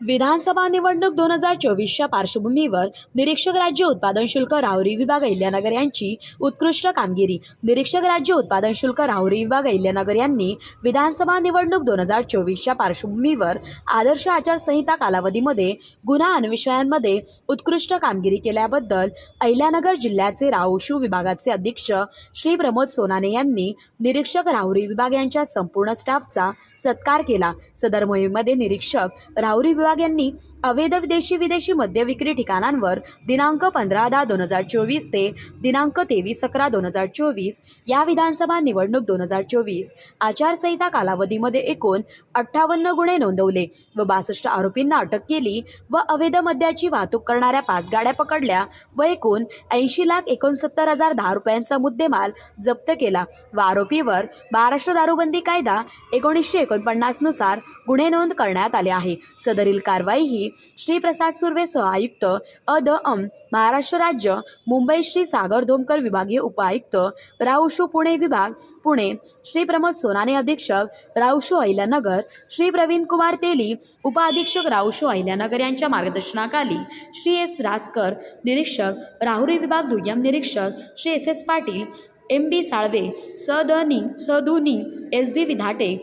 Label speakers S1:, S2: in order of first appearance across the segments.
S1: विधानसभा निवडणूक दोन हजार चोवीसच्या पार्श्वभूमीवर निरीक्षक राज्य उत्पादन शुल्क राहुरी विभाग अहिल्यानगर यांची उत्कृष्ट कामगिरी. निरीक्षक राज्य उत्पादन शुल्क राहुरी विभाग अहिल्यानगर यांनी विधानसभा निवडणूक दोन हजार चोवीसच्या पार्श्वभूमीवर आदर्श आचारसंहिता कालावधीमध्ये गुन्हा अन्वेषणांमध्ये उत्कृष्ट कामगिरी केल्याबद्दल अहिल्यानगर जिल्ह्याचे राहुशू विभागाचे अध्यक्ष श्री प्रमोद सोनाने यांनी निरीक्षक राहुरी विभाग यांच्या संपूर्ण स्टाफचा सत्कार केला. सदर मोहिमेमध्ये निरीक्षक राहुरी विभाग यांनी अवैध विदेशी विदेशी मद्य विक्री ठिकाणांवर दिनांक पंधरा दहा दोन हजार चोवीस ते दिनांक तेवीस अकरा दोन हजार चोवीस या विधानसभा निवडणूक दोन हजार चोवीस आचारसंहिता कालावधीमध्ये एकूण अठ्ठावन्न गुन्हे नोंदवले व बासष्ट आरोपींना अटक केली व अवैध मद्याची वाहतूक करणाऱ्या पाच गाड्या पकडल्या व एकूण ऐंशी लाख एकोणसत्तर हजार दहा रुपयांचा मुद्देमाल जप्त केला व आरोपीवर महाराष्ट्र दारूबंदी कायदा एकोणीसशे एकोणपन्नासनुसार गुन्हे नोंद करण्यात आले आहे. सदरील कारवाई ही श्री प्रसाद सुर्वे सहआयुक्त अद अम महाराष्ट्र राज्य मुंबई श्री सागर धोमकर विभागीय उपायुक्त राऊशू पुणे विभाग पुणे श्री प्रमोद सोनाने अधीक्षक राऊशू अहिल्यानगर श्री प्रवीण कुमार तेली उपअधीक्षक राऊशू अहिल्यानगर यांच्या मार्गदर्शनाखाली श्री एस रासकर निरीक्षक राहुरी विभाग दुय्यम निरीक्षक Shri S S Patil M B Salve सदनी सदुनी एस बी विधाटे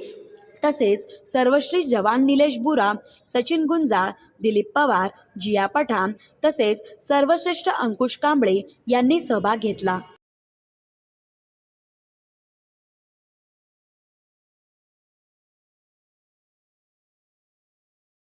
S1: तसेच सर्वश्री जवान निलेश बुरा सचिन गुंजाळ दिलीप पवार जिया पठाण तसेच सर्वश्रेष्ठ अंकुश कांबळे यांनी सहभाग घेतला.